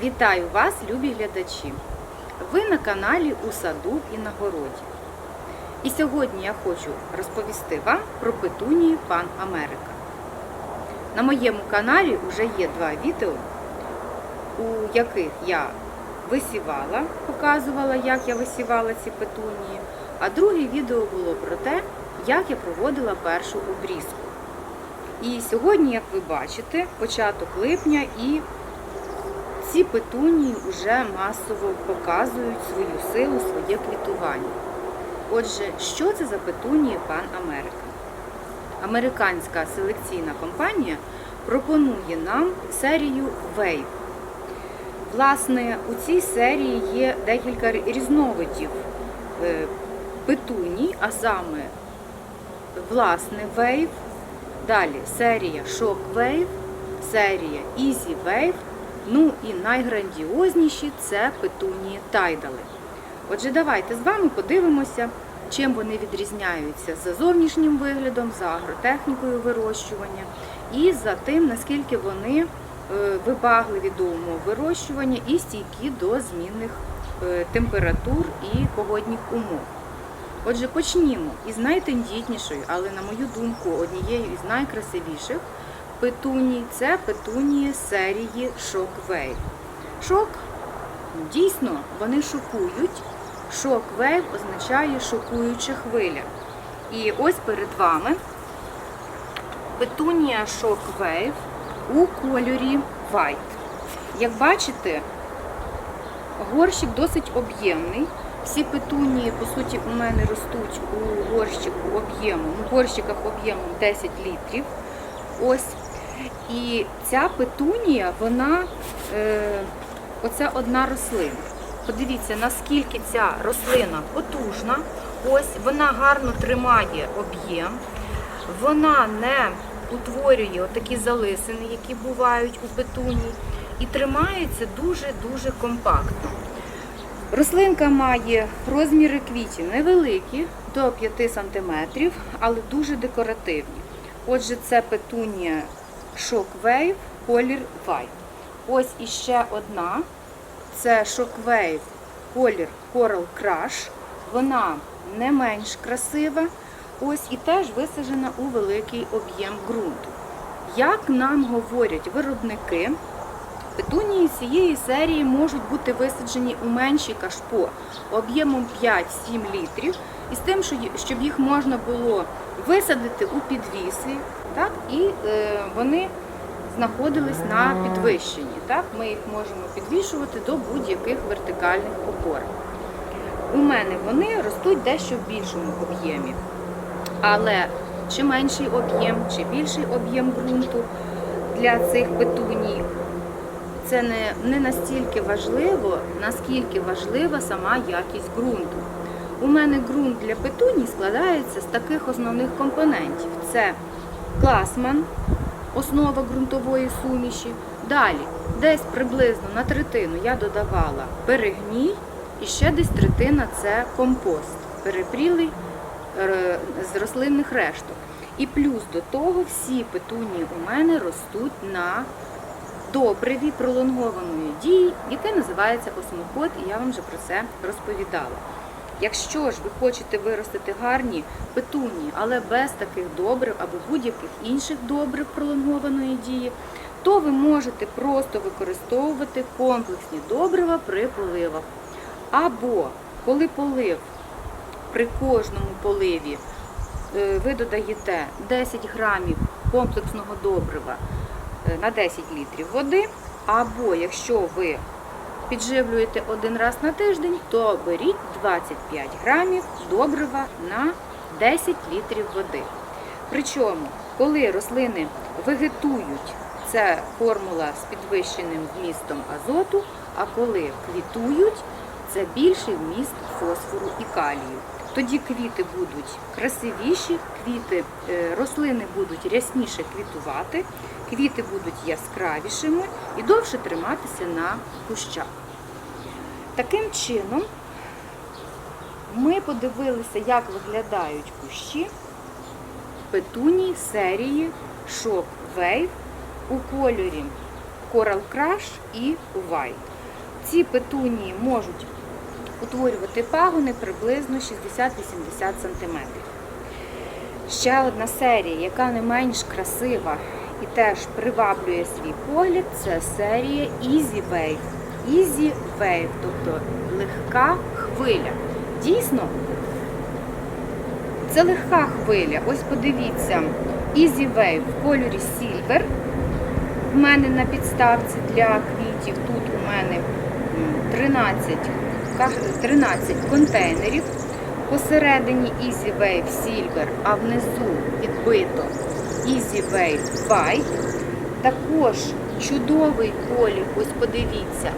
Вітаю вас, любі глядачі! Ви на каналі У саду і на городі. І сьогодні я хочу розповісти вам про петунії Пан Америка. На моєму каналі вже є два відео, у яких я висівала, показувала, як я висівала ці петунії, а друге відео було про те, як я проводила першу обрізку. І сьогодні, як ви бачите, початок липня і ці петунії вже масово показують свою силу, своє квітування. Отже, що це за петунії Пан Америка? Американська селекційна компанія пропонує нам серію Wave. Власне, у цій серії є декілька різновидів е, петуній, а саме власне Wave, далі серія Shock Wave, серія Easy Wave, ну і найграндіозніші це петунії тайдали. Отже, давайте з вами подивимося, чим вони відрізняються за зовнішнім виглядом, за агротехнікою вирощування і за тим, наскільки вони е, вибагливі до умов вирощування і стійкі до змінних е, температур і погодних умов. Отже, почнімо із найтендітнішої, але, на мою думку, однією із найкрасивіших петуній це петунії серії Shockwave. Шок, дійсно, вони шокують. Shockwave означає шокуюча хвиля. І ось перед вами петунія Shockwave у кольорі White. Як бачите, горщик досить об'ємний. Всі петунії, по суті, у мене ростуть у горщику об'ємом, у горщиках об'ємом 10 літрів. Ось. І ця петунія, вона, е, оце одна рослина. Подивіться, наскільки ця рослина потужна. Ось вона гарно тримає об'єм, вона не утворює отакі залисини, які бувають у петунії, і тримається дуже-дуже компактно. Рослинка має розміри квітів невеликі, до 5 см, але дуже декоративні. Отже, це петунія Shockwave колір White. Ось іще одна. Це Shockwave колір Coral Crush. Вона не менш красива. Ось і теж висаджена у великий об'єм ґрунту. Як нам говорять виробники, Петунії цієї серії можуть бути висаджені у менші кашпо об'ємом 5-7 літрів, і з тим, щоб їх можна було висадити у підвіси, так, і е, вони знаходились на підвищенні. Так, Ми їх можемо підвішувати до будь-яких вертикальних опор. У мене вони ростуть дещо в більшому об'ємі. Але чи менший об'єм, чи більший об'єм ґрунту для цих петуній це не, не настільки важливо, наскільки важлива сама якість ґрунту. У мене ґрунт для петуній складається з таких основних компонентів: це класман, основа ґрунтової суміші. Далі, десь приблизно на третину я додавала перегній, і ще десь третина це компост, перепрілий е, з рослинних решток. І плюс до того всі петунії у мене ростуть на добриві пролонгованої дії, яке називається осмокот, і я вам вже про це розповідала. Якщо ж ви хочете виростити гарні петунії, але без таких добрив або будь-яких інших добрив пролонгованої дії, то ви можете просто використовувати комплексні добрива при поливах. Або коли полив при кожному поливі е, ви додаєте 10 грамів комплексного добрива на 10 літрів води, або якщо ви підживлюєте один раз на тиждень, то беріть 25 грамів добрива на 10 літрів води. Причому, коли рослини вегетують, це формула з підвищеним вмістом азоту, а коли квітують, це більший вміст фосфору і калію. Тоді квіти будуть красивіші, квіти, е, рослини будуть рясніше квітувати, квіти будуть яскравішими і довше триматися на кущах. Таким чином, ми подивилися, як виглядають кущі петуній серії Shock Wave у кольорі Coral Crush і White. Ці петунії можуть утворювати пагони приблизно 60-80 см. Ще одна серія, яка не менш красива і теж приваблює свій погляд, це серія Easy Wave. Easy Wave, тобто легка хвиля. Дійсно, це легка хвиля. Ось подивіться, Easy Wave в кольорі Silver. В мене на підставці для квітів тут у мене 13, 13 контейнерів. Посередині Easy Wave Silver, а внизу підбито Easy Wave White. Також чудовий колір, ось подивіться,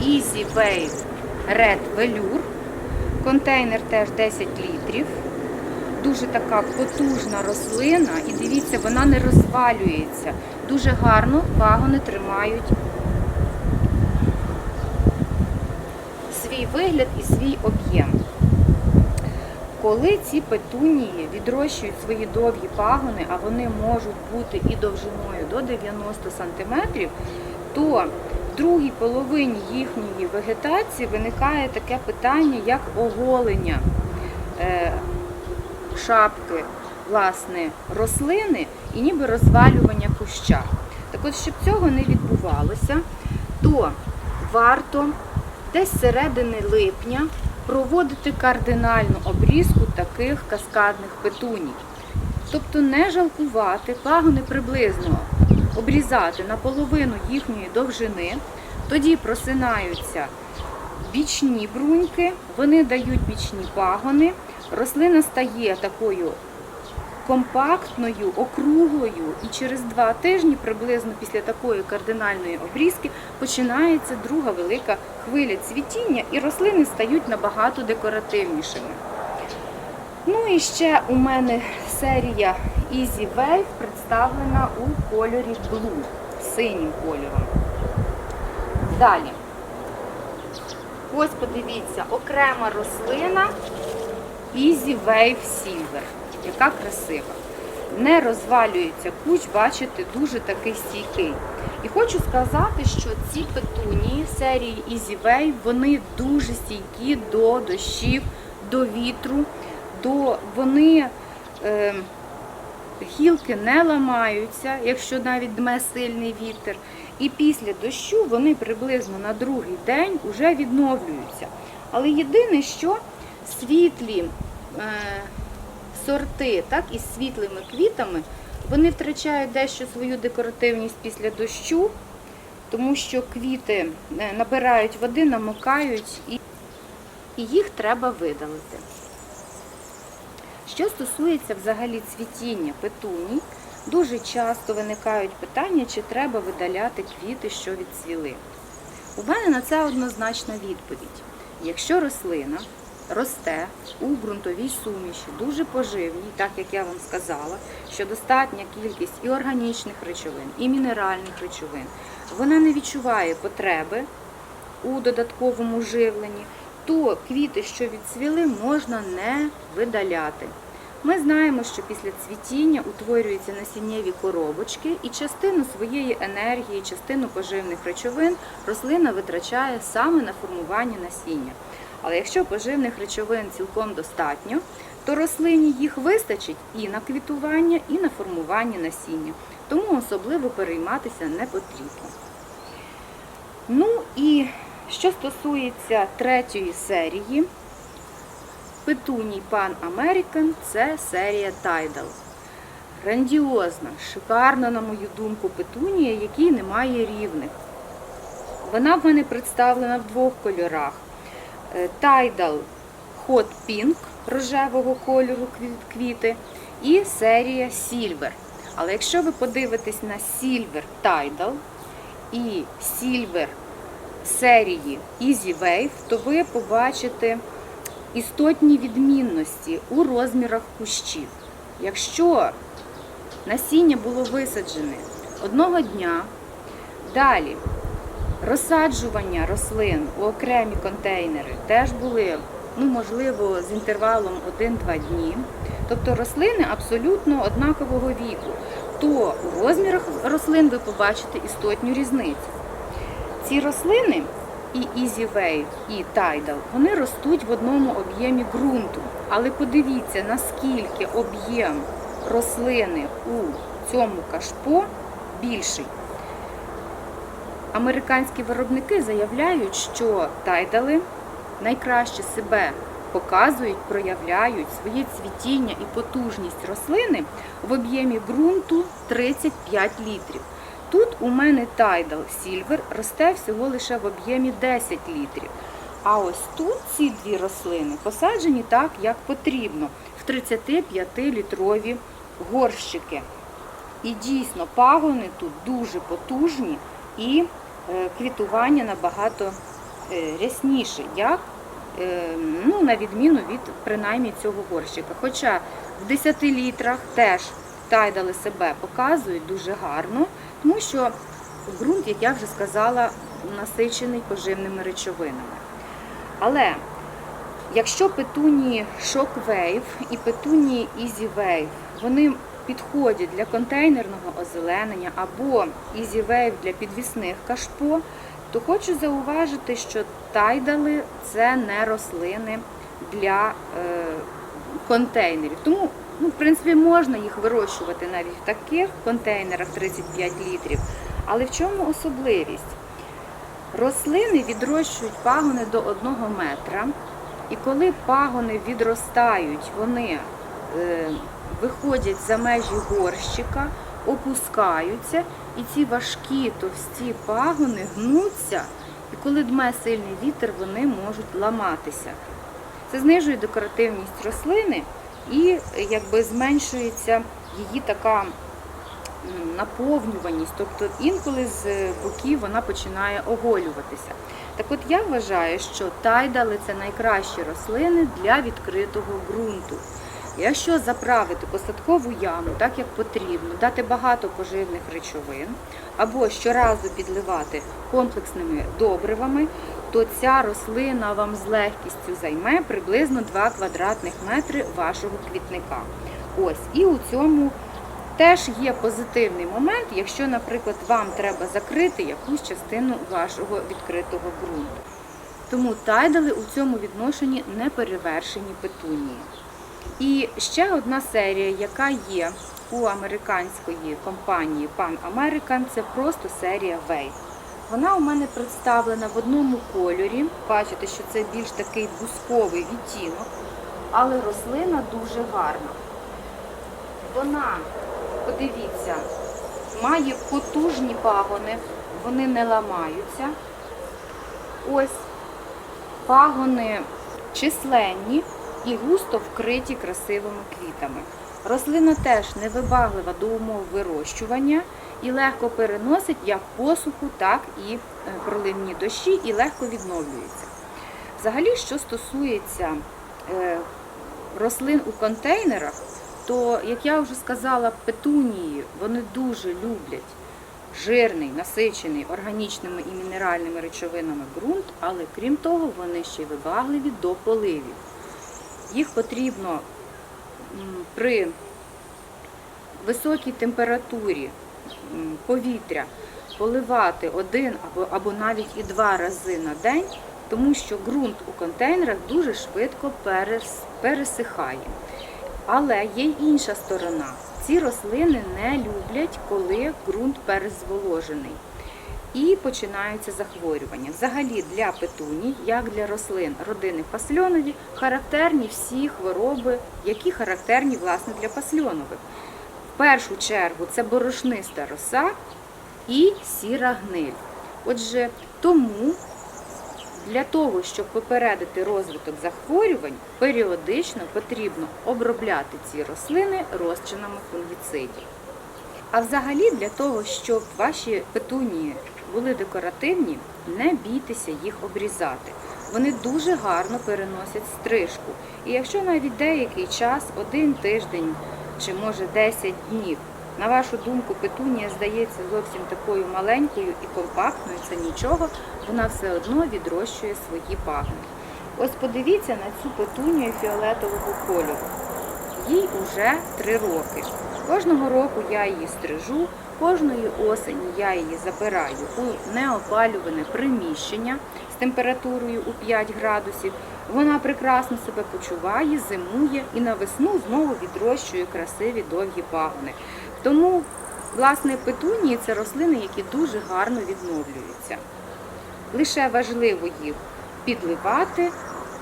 Easy Wave Red Velour. Контейнер теж 10 літрів. Дуже така потужна рослина, і дивіться, вона не розвалюється. Дуже гарно пагони тримають свій вигляд і свій об'єм. Коли ці петунії відрощують свої довгі пагони, а вони можуть бути і довжиною до 90 см, то в другій половині їхньої вегетації виникає таке питання, як оголення е, шапки власне, рослини і ніби розвалювання куща. Так от, щоб цього не відбувалося, то варто десь середини липня проводити кардинальну обрізку таких каскадних петуній. Тобто не жалкувати, пагони приблизно обрізати наполовину їхньої довжини, тоді просинаються бічні бруньки, вони дають бічні пагони, рослина стає такою компактною, округлою, і через два тижні, приблизно після такої кардинальної обрізки, починається друга велика хвиля цвітіння, і рослини стають набагато декоративнішими. Ну і ще у мене серія Easy Wave представлена у кольорі Blue, синім кольором. Далі. Ось подивіться, окрема рослина Easy Wave Silver. Яка красива. Не розвалюється куч, бачите, дуже такий стійкий. І хочу сказати, що ці петунії серії Easy Wave, вони дуже стійкі до дощів, до вітру, до вони е, гілки не ламаються, якщо навіть дме сильний вітер. І після дощу вони приблизно на другий день вже відновлюються. Але єдине, що світлі е, сорти, так, із світлими квітами, вони втрачають дещо свою декоративність після дощу, тому що квіти е, набирають води, намокають і їх треба видалити. Що стосується взагалі цвітіння петуній, дуже часто виникають питання, чи треба видаляти квіти, що відцвіли. У мене на це однозначна відповідь. Якщо рослина росте у ґрунтовій суміші, дуже поживній, так як я вам сказала, що достатня кількість і органічних речовин, і мінеральних речовин, вона не відчуває потреби у додатковому живленні, то квіти, що відцвіли, можна не видаляти. Ми знаємо, що після цвітіння утворюються насіннєві коробочки, і частину своєї енергії, частину поживних речовин рослина витрачає саме на формування насіння. Але якщо поживних речовин цілком достатньо, то рослині їх вистачить і на квітування, і на формування насіння. Тому особливо перейматися не потрібно. Ну і що стосується третьої серії, Петуній Пан Американ це серія Tidal. Грандіозна, шикарна, на мою думку, петунія, якій немає рівних. Вона в мене представлена в двох кольорах. Е, Tidal Hot Pink рожевого кольору квіти і серія Silver. Але якщо ви подивитесь на Silver Tidal і Silver серії Easy Wave, то ви побачите істотні відмінності у розмірах кущів. Якщо насіння було висаджене одного дня, далі розсаджування рослин у окремі контейнери теж були, ну, можливо, з інтервалом 1-2 дні. Тобто рослини абсолютно однакового віку. то у розмірах рослин ви побачите істотню різницю. Ці рослини і Easy Wave, і Tidal, вони ростуть в одному об'ємі ґрунту. Але подивіться, наскільки об'єм рослини у цьому кашпо більший. Американські виробники заявляють, що тайдали найкраще себе показують, проявляють своє цвітіння і потужність рослини в об'ємі ґрунту 35 літрів. Тут у мене Tidal Silver росте всього лише в об'ємі 10 літрів. А ось тут ці дві рослини посаджені так, як потрібно, в 35-літрові горщики. І дійсно пагони тут дуже потужні і е, квітування набагато е, рясніше, як е, ну, на відміну від принаймні цього горщика. Хоча в 10 літрах теж тайдали себе показують дуже гарно, тому що ґрунт, як я вже сказала, насичений поживними речовинами. Але якщо петунії Shockwave і Easy Wave, вони підходять для контейнерного озеленення або Wave для підвісних кашпо, то хочу зауважити, що тайдали це не рослини для е, контейнерів. Тому, ну, в принципі, можна їх вирощувати навіть в таких контейнерах 35 літрів. Але в чому особливість? Рослини відрощують пагони до 1 метра, і коли пагони відростають, вони е, виходять за межі горщика, опускаються, і ці важкі товсті пагони гнуться, і коли дме сильний вітер, вони можуть ламатися. Це знижує декоративність рослини і якби зменшується її така наповнюваність, тобто інколи з е, боків вона починає оголюватися. Так от я вважаю, що тайдали це найкращі рослини для відкритого ґрунту. Якщо заправити посадкову яму так, як потрібно, дати багато поживних речовин, або щоразу підливати комплексними добривами, то ця рослина вам з легкістю займе приблизно 2 квадратних метри вашого квітника. Ось, і у цьому теж є позитивний момент, якщо, наприклад, вам треба закрити якусь частину вашого відкритого ґрунту. Тому тайдали у цьому відношенні не перевершені петунії. І ще одна серія, яка є у американської компанії Pan American, це просто серія Wave. Вона у мене представлена в одному кольорі. Бачите, що це більш такий бусковий відтінок, але рослина дуже гарна. Вона, подивіться, має потужні пагони, вони не ламаються. Ось пагони численні і густо вкриті красивими квітами. Рослина теж невибаглива до умов вирощування і легко переносить як посуху, так і е, проливні дощі, і легко відновлюється. Взагалі, що стосується е, рослин у контейнерах, то, як я вже сказала, петунії вони дуже люблять жирний, насичений органічними і мінеральними речовинами ґрунт, але крім того, вони ще й вибагливі до поливів. Їх потрібно при високій температурі повітря поливати один або, навіть і два рази на день, тому що ґрунт у контейнерах дуже швидко перес- пересихає. Але є й інша сторона. Ці рослини не люблять, коли ґрунт перезволожений. І починаються захворювання. Взагалі для петуній, як для рослин родини пасльонові, характерні всі хвороби, які характерні власне для пасльонових. В першу чергу це борошниста роса і сіра гниль. Отже, тому для того, щоб попередити розвиток захворювань, періодично потрібно обробляти ці рослини розчинами фунгіцидів. А взагалі для того, щоб ваші петунії були декоративні, не бійтеся їх обрізати. Вони дуже гарно переносять стрижку. І якщо навіть деякий час, один тиждень чи може 10 днів, на вашу думку, петунія здається зовсім такою маленькою і компактною, це нічого, вона все одно відрощує свої пагони. Ось подивіться на цю петунію фіолетового кольору. Їй уже 3 роки. Кожного року я її стрижу, кожної осені я її забираю у неопалюване приміщення з температурою у 5 градусів. Вона прекрасно себе почуває, зимує і на весну знову відрощує красиві довгі пагони. Тому, власне, петунії це рослини, які дуже гарно відновлюються. Лише важливо їх підливати,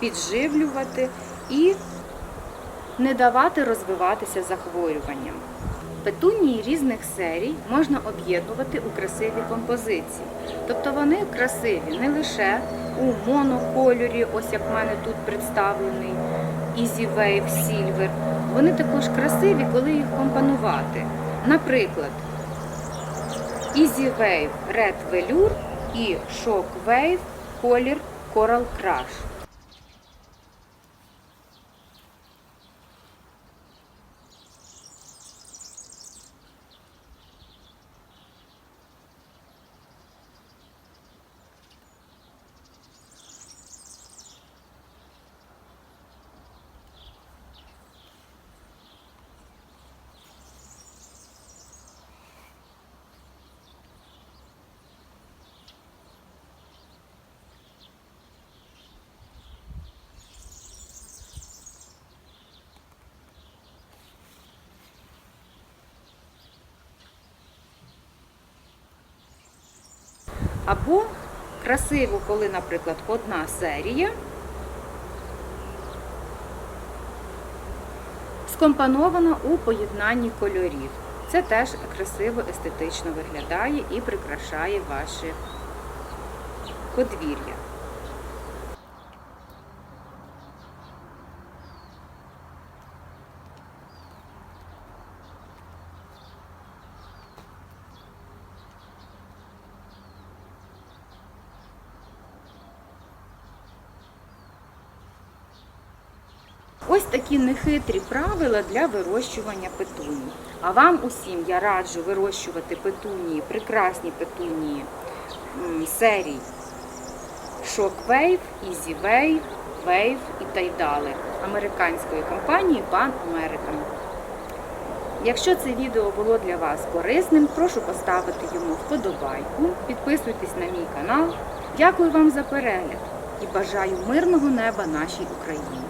підживлювати і не давати розвиватися захворюванням. Петунії різних серій можна об'єднувати у красиві композиції. Тобто вони красиві не лише у монокольорі, ось як в мене тут представлений Easy Wave Silver. Вони також красиві, коли їх компонувати. Наприклад, Easy Wave Red Velour і Shock Wave колір Coral Crush. Або красиво, коли, наприклад, одна серія скомпонована у поєднанні кольорів. Це теж красиво, естетично виглядає і прикрашає ваше подвір'я. Ось такі нехитрі правила для вирощування петуній. А вам усім я раджу вирощувати петунії, прекрасні петунії серій Shockwave, Easy Wave, Wave і Тайдали американської компанії Pan American. Якщо це відео було для вас корисним, прошу поставити йому вподобайку, підписуйтесь на мій канал. Дякую вам за перегляд і бажаю мирного неба нашій Україні.